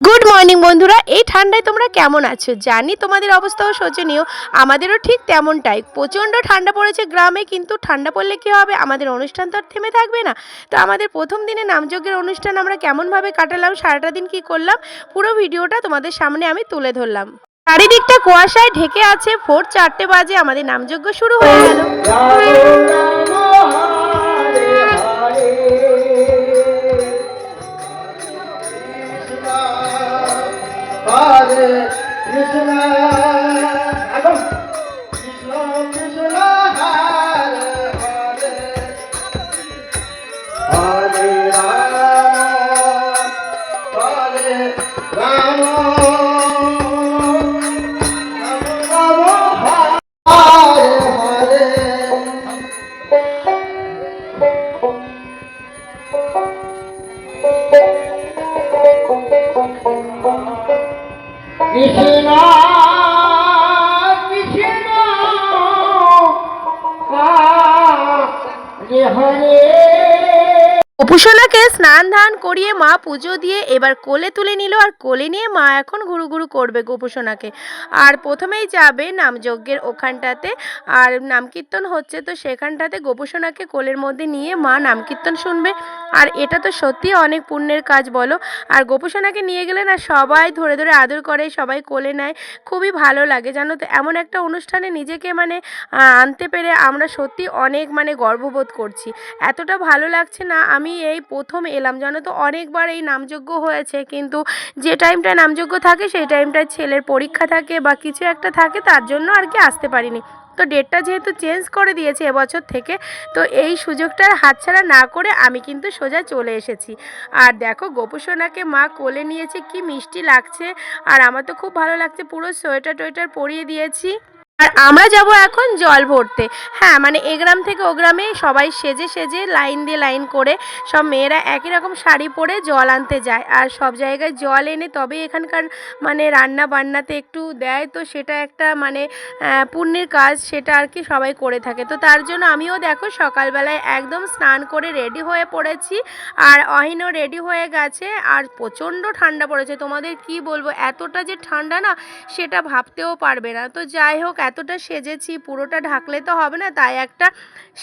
Good morning বন্ধুরা। এই ঠান্ডায় তোমরা কেমন আছো? জানি তোমাদের অবস্থাও শোচনীয়। আমাদেরও ঠিক তেমনটাই। প্রচণ্ড ঠান্ডা পড়েছে গ্রামে, কিন্তু ঠান্ডা পড়লে কী হবে? আমাদের অনুষ্ঠান তো আর থেমে থাকবে না। তো আমাদের প্রথম দিনে নামযজ্ঞের অনুষ্ঠান আমরা কেমনভাবে কাটালাম, সারাটা দিন কি করলাম, পুরো ভিডিওটা তোমাদের সামনে আমি তুলে ধরলাম। চারিদিকটা কুয়াশায় ঢেকে আছে, ভোর চারটে বাজে আমাদের নামযজ্ঞ শুরু হয়ে গেল। উপাসনাকে স্নান ধান করিয়ে মা পুজো দিয়ে এবার কোলে তুলে নিল আর কোলে নিয়ে মা এখন ঘুরু ঘুরু করবে গোপোষণাকে আর প্রথমেই যাবে নামযজ্ঞের ওখানটাতে আর নামকীর্তন হচ্ছে তো সেখানটাতে গোপোষণাকে কোলের মধ্যে নিয়ে মা নামকীর্তন শুনবে। আর এটা তো সত্যি অনেক পুণ্যের কাজ বলো। আর গোপোষণাকে নিয়ে গেলে না সবাই ধরে ধরে আদর করে, সবাই কোলে নেয়। খুবই ভালো লাগে জানো তো, এমন একটা অনুষ্ঠানে নিজেকে মানে আনতে পেরে আমরা সত্যি অনেক মানে গর্ববোধ করছি। এতটা ভালো লাগছে না, আমি এই প্রথম এলাম। জানো তো, অনেকবার এই নামযজ্ঞ হয়েছে, কিন্তু যে টাইমটা নামযজ্ঞ থাকে, সেই টাইমটায় ছেলের পরীক্ষা থাকে বা কিছু একটা থাকে, তার জন্য আর কি আসতে পারিনি। তো ডেটটা যেহেতু চেঞ্জ করে দিয়েছে এবছর থেকে, তো এই সুযোগটার হাতছাড়া না করে আমি কিন্তু সোজা চলে এসেছি। আর দেখো, গোপসোনাকে মা কোলে নিয়েছে, কি মিষ্টি লাগছে, আর আমার তো খুব ভালো লাগছে, পুরো সোয়েটার টোয়েটার পরিয়ে দিয়েছি। আর আমরা যাব এখন জল ভরতে। হ্যাঁ মানে এ গ্রাম থেকে ও গ্রামে সবাই সেজে সেজে লাইন দিয়ে লাইন করে সব মেয়েরা একই রকম শাড়ি পরে জল আনতে যায়। আর সব জায়গায় জল এনে তবে এখানকার মানে রান্না বান্নাতে একটু দেয়। তো সেটা একটা মানে পুণ্যের কাজ সেটা আর কি সবাই করে থাকে। তো তার জন্য আমিও দেখো সকালবেলায় একদম স্নান করে রেডি হয়ে পড়েছি। আর অহিনও রেডি হয়ে গেছে। আর প্রচণ্ড ঠান্ডা পড়েছে। তোমাদের কি বলব? এতটা যে ঠান্ডা না, সেটা ভাবতেও পারবে না। তো যাই হোক এতটা সেজেছি, পুরোটা ঢাকলে তো হবে না। তাই একটা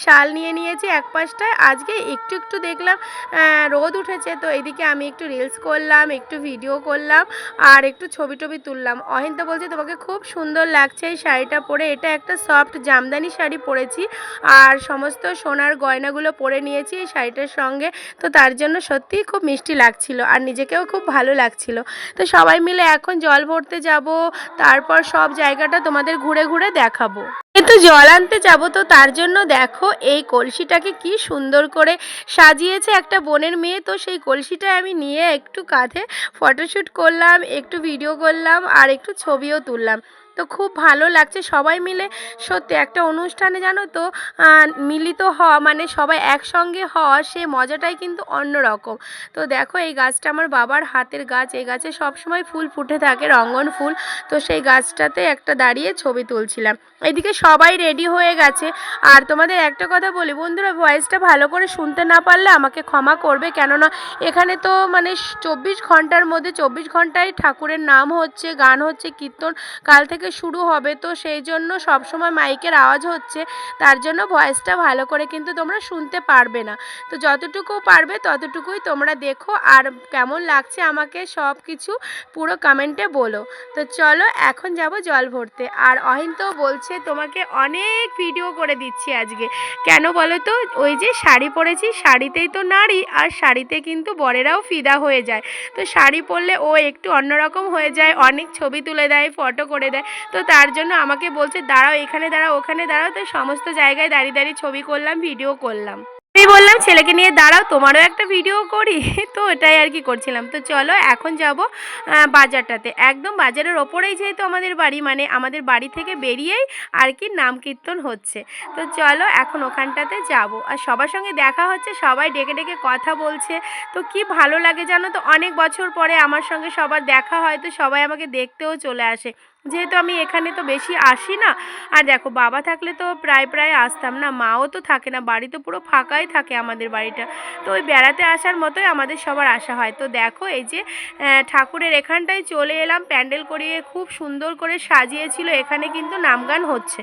শাল নিয়ে নিয়েছি এক পাশটায়। আজকে একটু একটু দেখলাম রোদ উঠেছে। তো এদিকে আমি একটু রিলস করলাম, একটু ভিডিও করলাম, আর একটু ছবি টবি তুললাম। অহিন তো বলছে, তোমাকে খুব সুন্দর লাগছে এই শাড়িটা পরে। এটা একটা সফট জামদানি শাড়ি পরেছি, আর সমস্ত সোনার গয়নাগুলো পরে নিয়েছি এই শাড়িটার সঙ্গে। তো তার জন্য সত্যিই খুব মিষ্টি লাগছিল, আর নিজেকেও খুব ভালো লাগছিল। তো সবাই মিলে এখন জল ভরতে যাব। তারপর সব জায়গাটা তোমাদের ঘুরে ঘুরে দেখাবো। কিন্তু জল আনতে যাব তো তার জন্য দেখো এই কলসিটাকে কি সুন্দর করে সাজিয়েছে একটা বোনের মেয়ে। তো সেই কলসিটা আমি নিয়ে একটু কাঁধে ফটোশ্যুট করলাম, একটু ভিডিও করলাম আর একটু ছবিও তুললাম। তো খুব ভালো লাগছে সবাই মিলে। সত্যি একটা অনুষ্ঠানে জানো তো মিলিত হওয়া মানে সবাই একসঙ্গে হওয়া, সে মজাটাই কিন্তু অন্যরকম। তো দেখো এই গাছটা আমার বাবার হাতের গাছ, এই গাছে সবসময় ফুল ফুটে থাকে, রঙ্গন ফুল। তো সেই গাছটাতে একটা দাঁড়িয়ে ছবি তুলছিলাম। এদিকে সবাই রেডি হয়ে গেছে। আর তোমাদের একটা কথা বলি, বন্ধুরা ভয়েসটা ভালো করে শুনতে না পারলে আমাকে ক্ষমা করবে। কেননা এখানে তো মানে চব্বিশ ঘণ্টার মধ্যে, চব্বিশ ঘন্টায় ঠাকুরের নাম হচ্ছে, গান হচ্ছে, কীর্তন, কাল থেকে শুরু হবে। তো সেই জন্য সবসময় মাইকের আওয়াজ হচ্ছে, তার জন্য ভয়েসটা ভালো করে কিন্তু তোমরা শুনতে পারবে না। তো যতটুকু পারবে ততটুকুই তোমরা দেখো, আর কেমন লাগছে আমাকে সব কিছু পুরো কমেন্টে বলো। তো চলো এখন যাব জল ভরতে। আর অহিন তো বলছে, তোমাকে অনেক ভিডিও করে দিচ্ছি আজকে। কেন বলো তো? ওই যে শাড়ি পরেছি, শাড়িতেই তো নারী, আর শাড়িতে কিন্তু বরেরাও ফিদা হয়ে যায়। তো শাড়ি পরলে ও একটু অন্যরকম হয়ে যায়, অনেক ছবি তুলে দেয় ফটো করে দেয়। তো তার জন্য আমাকে বলছে, দাঁড়াও, এখানে দাঁড়াও, ওখানে দাঁড়াও। তো সমস্ত জায়গায় দাঁড়িয়ে দাঁড়িয়ে ছবি করলাম, ভিডিও করলাম। আমি বললাম, ছেলেকে নিয়ে দাঁড়াও, তোমারও একটা ভিডিও করি। তো এটাই আর কি করছিলাম। তো চলো, এখন যাব বাজারটাতে। একদম বাজারের ওপরেই যেহেতু আমাদের বাড়ি মানে আমাদের বাড়ি থেকে বেরিয়েই আর কি নাম কীর্তন হচ্ছে। তো চলো, এখন ওখানটাতে যাব। আর সবার সঙ্গে দেখা হচ্ছে, সবাই ডেকে ডেকে কথা বলছে। তো কি ভালো লাগে জানো তো, অনেক বছর পরে আমার সঙ্গে সবার দেখা হয়, তো সবাই আমাকে দেখতেও চলে আসে। যেহেতু আমি এখানে তো বেশি আসি না, আর দেখো বাবা থাকলে তো প্রায় প্রায় আসতাম না, মাও তো থাকে না, বাড়ি তো পুরো ফাঁকাই থাকে আমাদের বাড়িটা, তো ওই বেড়াতে আসার মতোই আমাদের সবার আসা হয়। তো দেখো এই যে ঠাকুরের এখানটায় চলে এলাম, প্যান্ডেল করিয়ে খুব সুন্দর করে সাজিয়েছিল, এখানে কিন্তু নামগান হচ্ছে।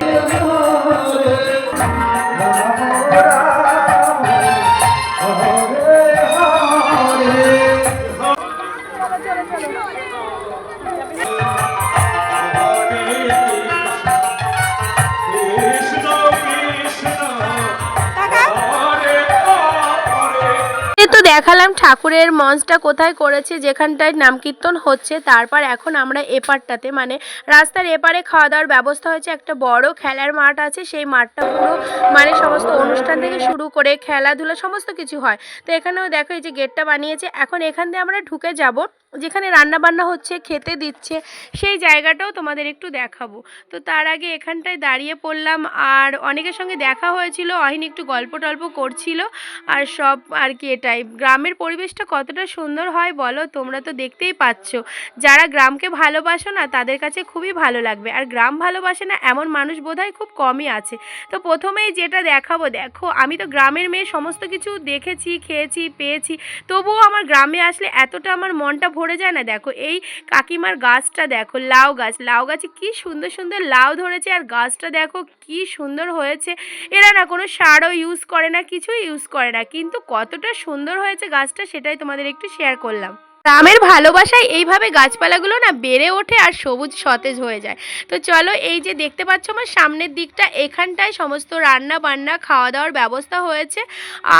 দেখালাম ঠাকুরের মঞ্চটা কোথায় করেছে, যেখানটায় নামকীর্তন হচ্ছে, তারপর এখন আমরা এপারটাতে। মানে রাস্তার এপারে খাওয়া দাওয়ার ব্যবস্থা হয়েছে, একটা বড় খেলার মাঠ আছে, সেই মাঠটা পুরো মানে সমস্ত অনুষ্ঠান থেকে শুরু করে খেলাধুলা সমস্ত কিছু হয়। তো এখানেও দেখো এই যে গেটটা বানিয়েছে, এখন এখান দিয়ে আমরা ঢুকে যাব। যেখানে রান্না বান্না হচ্ছে, খেতে দিচ্ছে, সেই জায়গাটাও তোমাদের একটু দেখাবো। তো তার আগে এখানটায় দাঁড়িয়ে পড়লাম আর অনেকের সঙ্গে দেখা হয়েছিল, অহিন একটু গল্প টল্প করছিল আর সব আর কি এটাই। গ্রামের পরিবেশটা কতটা সুন্দর হয় বলো? তোমরা তো দেখতেই পাচ্ছ। যারা গ্রামকে ভালোবাসো না, তাদের কাছে খুবই ভালো লাগবে। আর গ্রাম ভালোবাসে না, এমন মানুষ বোধহয় খুব কমই আছে। তো প্রথমেই যেটা দেখাবো, দেখো, আমি তো গ্রামের মেয়ে, সমস্ত কিছু দেখেছি, খেয়েছি, পেয়েছি, তবুও আমার গ্রামে আসলে এতটা আমার মনটা ভরে যায় না। দেখো, এই কাকিমার গাছটা দেখো, লাউ গাছ। লাউ গাছে কি সুন্দর সুন্দর লাউ ধরেছে আর গাছটা দেখো কি সুন্দর হয়েছে। এরা না কোনো সারও ইউজ করে না, কিছুই ইউজ করে না। কিন্তু কতটা সুন্দর হয়েছে গাছটা সেটাই তোমাদের একটু শেয়ার করলাম। গ্রামের ভালোবাসায় এইভাবে গাছপালাগুলো না বেড়ে ওঠে আর সবুজ সতেজ হয়ে যায়। তো চলো এই যে দেখতে পাচ্ছ আমার সামনের দিকটা, এখানটায় সমস্ত রান্না বান্না খাওয়া দাওয়ার ব্যবস্থা হয়েছে।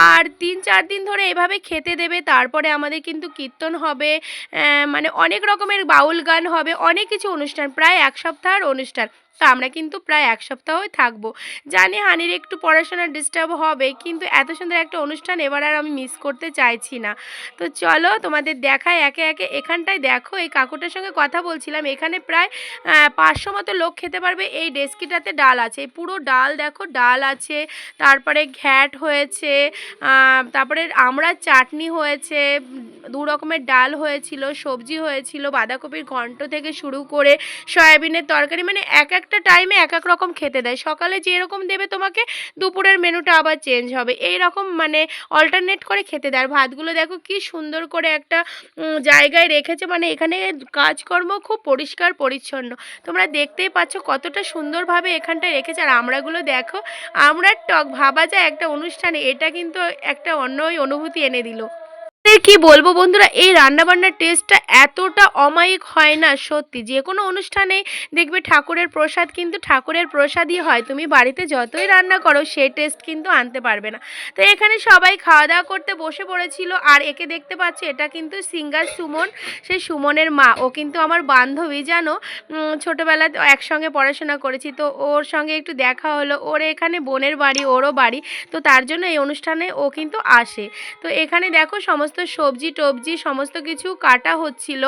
আর তিন চার দিন ধরে এভাবে খেতে দেবে, তারপরে আমাদের কিন্তু কীর্তন হবে মানে অনেক রকমের বাউল গান হবে, অনেক কিছু অনুষ্ঠান, প্রায় এক সপ্তাহের অনুষ্ঠান। তো আমরা কিন্তু প্রায় এক সপ্তাহই থাকব। জানি হানির একটু পড়াশোনার ডিস্টার্ব হবে, কিন্তু এত সুন্দর একটা অনুষ্ঠান এবার আর আমি মিস করতে চাইছি না। তো চলো তোমাদের দেখায়, একে একে এখানটায় দেখো। এই কাকুটার সঙ্গে কথা বলছিলাম, এখানে প্রায় পাঁচশো মতো লোক খেতে পারবে। এই ডেস্কিটাতে ডাল আছে। পুরো ডাল দেখো, ডাল আছে, তারপরে ঘ্যাট হয়েছে তারপরে আমড়ার চাটনি হয়েছে, দু রকমের ডাল হয়েছিল, সবজি হয়েছিল, বাঁধাকপির ঘন্ট থেকে শুরু করে, সয়াবিনের তরকারি মানে এক একটা টাইমে এক এক রকম খেতে দেয়। সকালে যেরকম দেবে তোমাকে, দুপুরের মেনুটা আবার চেঞ্জ হবে। এই রকম মানে অল্টারনেট করে খেতে দেয়। আর ভাতগুলো দেখো কি সুন্দর করে একটা জায়গায় রেখেছে। মানে এখানে কাজকর্ম খুব পরিষ্কার, পরিচ্ছন্ন। তোমরা দেখতেই পাচ্ছ কতটা সুন্দরভাবে এখানটায় রেখেছে। আর আমরাগুলো দেখো, আমড়ার টক ভাবা যায় একটা অনুষ্ঠানে। এটা কিন্তু একটা অন্যই অনুভূতি এনে দিল। এর কি বলব বন্ধুরা এই রান্নাবান্নার টেস্টটা এতটা অমায়িক হয় না সত্যি। যে কোনো অনুষ্ঠানে দেখবে ঠাকুরের প্রসাদ কিন্তু ঠাকুরের প্রসাদই হয়। তুমি বাড়িতে যতই রান্না করো সেই টেস্ট কিন্তু আনতে পারবে না। তো এখানে সবাই খাওয়া দাওয়া করতে বসে পড়েছিল আর একে দেখতে পাচ্ছি এটা কিন্তু সিঙ্গার সুমন। সেই সুমনের মা ও কিন্তু আমার বান্ধবী জানো? উম, ছোটবেলায় একসঙ্গে পড়াশোনা করেছি তো ওর সঙ্গে একটু দেখা হলো। ওর এখানে বোনের বাড়ি ওরও বাড়ি তো তার জন্য এই অনুষ্ঠানে ও কিন্তু আসে। তো এখানে দেখো সমস্ত সবজি টবজি সমস্ত কিছু কাটা হচ্ছিল।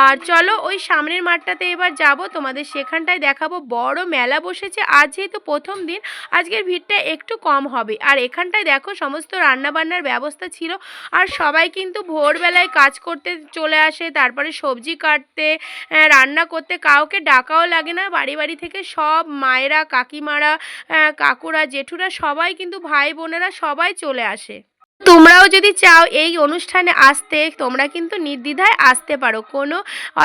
আর চলো ওই সামনের মাঠটাতে এবার যাব, তোমাদের সেখানটায় দেখাবো। বড় মেলা বসেছে, আজ যেহেতু প্রথম দিন, আজকের ভিড়টা একটু কম হবে। আর এখানটায় দেখো সমস্ত রান্নাবান্নার ব্যবস্থা ছিল। আর সবাই কিন্তু ভোরবেলায় কাজ করতে চলে আসে, তারপরে সবজি কাটতে রান্না করতে। কাউকে ডাকাও লাগে না, বাড়ি বাড়ি থেকে সব মায়েরা, কাকিমারা কাকুরা, জেঠুরা সবাই কিন্তু ভাই বোনেরা সবাই চলে আসে। তোমরাও যদি চাও এই অনুষ্ঠানে আসতে, তোমরা কিন্তু নির্দ্বিধায় আসতে পারো, কোনো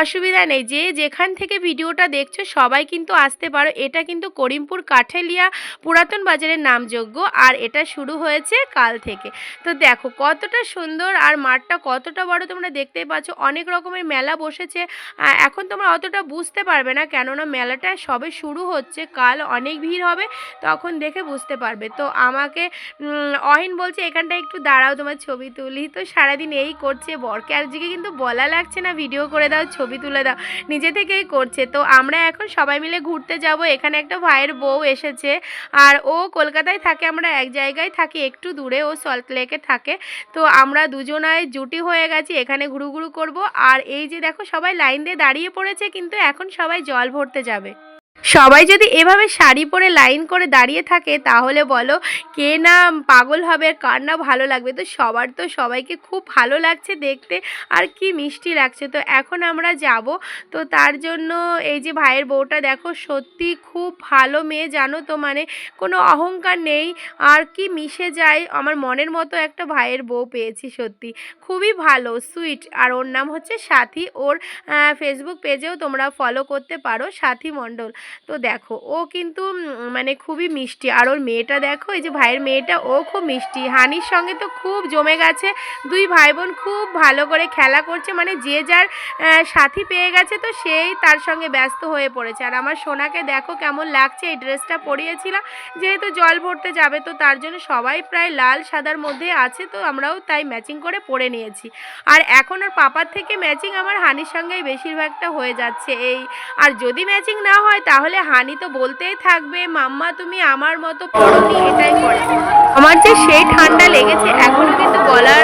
অসুবিধা নেই। যে যেখান থেকে ভিডিওটা দেখছ, সবাই কিন্তু আসতে পারো। এটা কিন্তু করিমপুর কাঠেলিয়া পুরাতন বাজারের নামযোগ্য আর এটা শুরু হয়েছে কাল থেকে। তো দেখো, কতটা সুন্দর আর মাঠটা কতটা বড় তোমরা দেখতেই পাচ্ছ। অনেক রকমের মেলা বসেছে। এখন তোমরা অতটা বুঝতে পারবে না, কেননা মেলাটা সবে শুরু হচ্ছে, কাল অনেক ভিড় হবে, তখন দেখে বুঝতে পারবে। তো আমাকে অহিন বলছে এখানটা একটু দাঁড়াও, তোমার ছবি তুলি। তো সারাদিন এই করছে বরকে। আর জিকে কিন্তু বলা লাগছে না, ভিডিও করে দাও, ছবি তুলে দাও। নিজে থেকেই করছে। তো আমরা এখন সবাই মিলে ঘুরতে যাব। এখানে একটা ভাইয়ের বউ এসেছে। আর ও কলকাতায় থাকে, আমরা এক জায়গায় থাকি, একটু দূরে। ও সল্ট লেকে থাকে। তো আমরা দুজনায় জুটি হয়ে গেছি, এখানে ঘুরু ঘুরু করব। আর এই যে দেখো, সবাই লাইন দিয়ে দাঁড়িয়ে পড়েছে, কিন্তু এখন সবাই জল ভরতে যাবে। সবাই যদি এভাবে শাড়ি পরে লাইন করে দাঁড়িয়ে থাকে, তাহলে বলো কে না পাগল হবে আর কার না ভালো লাগবে? তো সবার তো সবাইকে খুব ভালো লাগছে দেখতে আর কি মিষ্টি লাগছে। তো এখন আমরা যাব। তো তার জন্য এই যে ভাইয়ের বউটা দেখো, সত্যি খুব ভালো মেয়ে জানো তো মানে কোনো অহংকার নেই। আর কি মিশে যায়, আমার মনের মতো একটা ভাইয়ের বউ পেয়েছি সত্যি। খুবই ভালো, সুইট। আর ওর নাম হচ্ছে সাথী। ওর ফেসবুক পেজেও তোমরা ফলো করতে পারো, সাথী মণ্ডল। তো দেখো, ও কিন্তু মানে খুবই মিষ্টি। আর ওর মেয়েটা দেখো, এই যে ভাইয়ের মেয়েটা, ও খুব মিষ্টি। হানির সঙ্গে তো খুব জমে গেছে। দুই ভাই বোন খুব ভালো করে খেলা করছে। মানে যে যার সাথী পেয়ে গেছে, তো সেই তার সঙ্গে ব্যস্ত হয়ে পড়েছে। আর আমার সোনাকে দেখো কেমন লাগছে, এই ড্রেসটা পরিয়েছিলাম। যেহেতু জল ভরতে যাবে, তো তার জন্য সবাই প্রায় লাল সাদার মধ্যে আছে, তো আমরাও তাই ম্যাচিং করে পরে নিয়েছি। আর এখন ওর পাপার থেকে ম্যাচিং আমার হানির সঙ্গেই বেশিরভাগটা হয়ে যাচ্ছে। এই, আর যদি ম্যাচিং না হয়, তাহলে হানি তো বলতেই থাকবে, মাম্মা, তুমি আমার মতো পড়ো পড়নি এটাই করে। আমার যে সেই ঠান্ডা লেগেছে এখনও কিন্তু গলার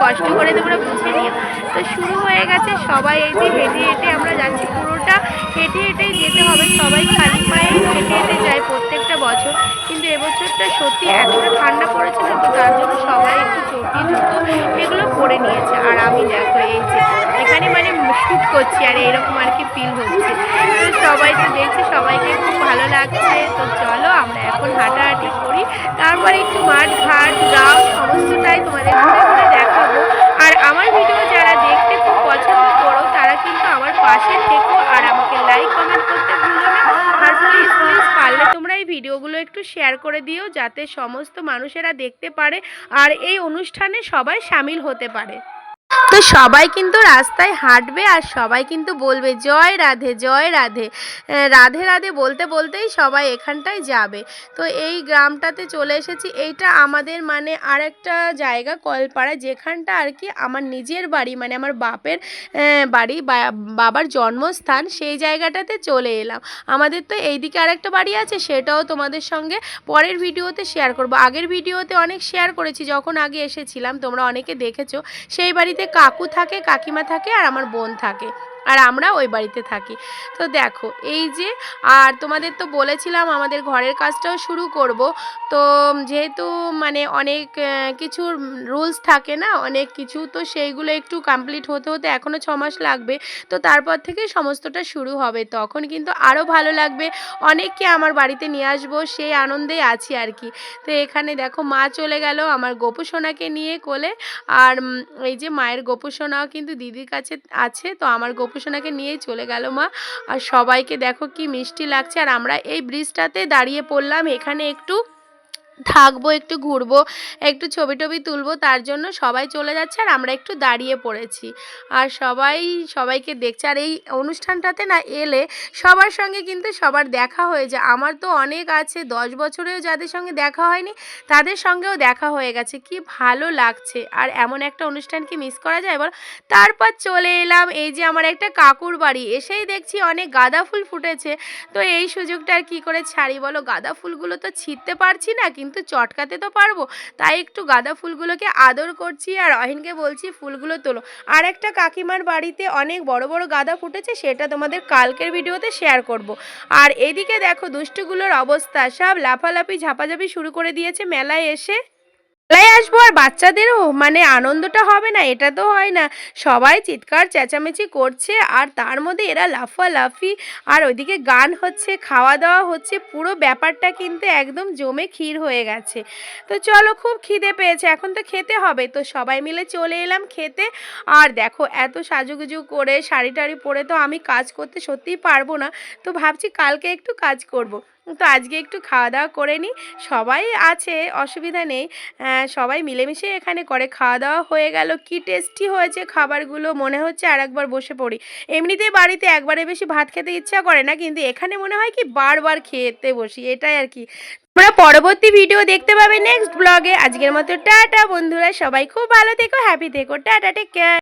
কষ্ট করে তোমরা বুঝে নিও। তো শুরু হয়ে গেছে সবাই এই যে হেঁটে হেঁটে আমরা যাচ্ছি। পুরোটা হেঁটে হেঁটেই যেতে হবে। সবাই খালি পায়ে হেঁটে হেঁটে যায় প্রত্যেকটা বছর। কিন্তু এবছরটা সত্যি এতটা ঠান্ডা পড়েছে না তো তার জন্য সবাই একটু চটি জুতো এগুলো পরে নিয়েছে। আর আমি দেখো এই যে এখানে মানে শ্যুট করছি আর এরকম আর কি ফিল হচ্ছে। তো সবাই তো দেখছে, সবাইকে খুব ভালো লাগছে। তো চলো আমরা এখন হাঁটাহাঁটি করি। তারপরে একটু মাঠ ঘাট গাও সমস্তটাই তোমাদের ভিডিওগুলো একটু শেয়ার করে দিও, যাতে সমস্ত মানুষেরা দেখতে পারে আর এই অনুষ্ঠানে সবাই সামিল হতে পারে। তো সবাই কিন্তু রাস্তায় হাঁটবে আর সবাই কিন্তু বলবে, জয় রাধে জয় রাধে। রাধে রাধে বলতে বলতেই সবাই এখানটায় যাবে। তো এই গ্রামটাতে চলে এসেছি। এইটা আমাদের মানে আর একটা জায়গা, কলপাড়া, যেখানটা আর কি আমার নিজের বাড়ি মানে আমার বাপের বাড়ি বাবার জন্মস্থান, সেই জায়গাটাতে চলে এলাম। আমাদের তো এইদিকে আর একটা বাড়ি আছে, সেটাও তোমাদের সঙ্গে পরের ভিডিওতে শেয়ার করব। আগের ভিডিওতে অনেক শেয়ার করেছি, যখন আগে এসেছিলাম, তোমরা অনেকে দেখেছ, সেই বাড়িতে কাকু থাকে কাকিমা থাকে আর আমার বোন থাকে। আর আমরা ওই বাড়িতে থাকি। তো দেখো, এই যে, আর তোমাদের তো বলেছিলাম আমাদের ঘরের কাজটাও শুরু করব। তো যেহেতু মানে অনেক কিছু রুলস থাকে না, অনেক কিছু, তো সেইগুলো একটু কমপ্লিট হতে হতে এখনও ছ মাস লাগবে। তো তারপর থেকে সমস্তটা শুরু হবে। তখন কিন্তু আরও ভালো লাগবে। অনেককে আমার বাড়িতে নিয়ে আসব, সেই আনন্দেই আছি আর কি। তো এখানে দেখো, মা চলে গেল আমার গোপু সোনাকে নিয়ে কোলে। আর এই যে মায়ের গোপু সোনাও কিন্তু দিদির কাছে আছে। তো আমার গোপু সোনাকে নিয়ে চলে গেল মা। আর সবাইকে দেখো কি মিষ্টি লাগছে। আর আমরা এই ব্রিজটাতে দাঁড়িয়ে পড়লাম। এখানে একটু থাকব, একটু ঘুরবো, একটু ছবি টবি তুলবো, তার জন্য সবাই চলে যাচ্ছে আর আমরা একটু দাঁড়িয়ে পড়েছি। আর সবাই, সবাইকে দেখছে। আর এই অনুষ্ঠানটাতে না এলে সবার সঙ্গে কিন্তু সবার দেখা হয়ে যায়। আমার তো অনেক আছে, দশ বছরেও যাদের সঙ্গে দেখা হয়নি, তাদের সঙ্গেও দেখা হয়ে গেছে। কি ভালো লাগছে। আর এমন একটা অনুষ্ঠান কি মিস করা যায় বল? তারপর চলে এলাম এই যে আমার একটা কাকুর বাড়ি। এসেই দেখছি অনেক গাঁদা ফুল ফুটেছে। তো এই সুযোগটা আর কী করে ছাড়ি বলো? গাঁদা ফুলগুলো তো ছিঁড়তে পারছি না কিন্তু চটকাতে তো পারব। তাই একটু গাঁদা ফুলগুলোকে আদর করছি আর অহিনকে বলছি, ফুলগুলো তোলো। আর একটা কাকিমার বাড়িতে অনেক বড় বড় গাঁদা ফুটেছে, সেটা তোমাদের কালকের ভিডিওতে শেয়ার করব। আর এদিকে দেখো দুষ্টুগুলোর অবস্থা, সব লাফালাফি, ঝাপাঝাপি শুরু করে দিয়েছে মেলায় এসে। মেলায় আসব আর বাচ্চাদেরও? মানে আনন্দটা হবে না, এটা তো হয় না। সবাই চিৎকার, চেঁচামেচি করছে, আর তার মধ্যে এরা লাফালাফি, আর ওইদিকে গান হচ্ছে খাওয়া দাওয়া হচ্ছে, পুরো ব্যাপারটা কিন্তু একদম জমে ক্ষীর হয়ে গেছে। তো চলো, খুব খিদে পেয়েছে, এখন তো খেতে হবে। তো সবাই মিলে চলে এলাম খেতে। আর দেখো, এত সাজুগুজু করে শাড়ি টাড়ি পরে তো আমি কাজ করতে সত্যিই পারব না। তো ভাবছি কালকে একটু কাজ করব। তো আজকে একটু খাওয়া দাওয়া করে নিই। সবাই আছে, অসুবিধা নেই। সবাই মিলেমিশে এখানে করে খাওয়া দাওয়া হয়ে গেল। কি টেস্টি হয়েছে খাবারগুলো মনে হচ্ছে আর একবার বসে পড়ি। এমনিতেই বাড়িতে একবারে বেশি ভাত খেতে ইচ্ছা করে না, কিন্তু এখানে মনে হয় কি বারবার খেতে বসি, এটাই আর কি। তোমরা পরবর্তী ভিডিও দেখতে পাবে নেক্সট ব্লগে আজকের মতো টাটা বন্ধুরা, সবাই খুব ভালো থেকো হ্যাপি থেকো, টাটা টেক কেয়ার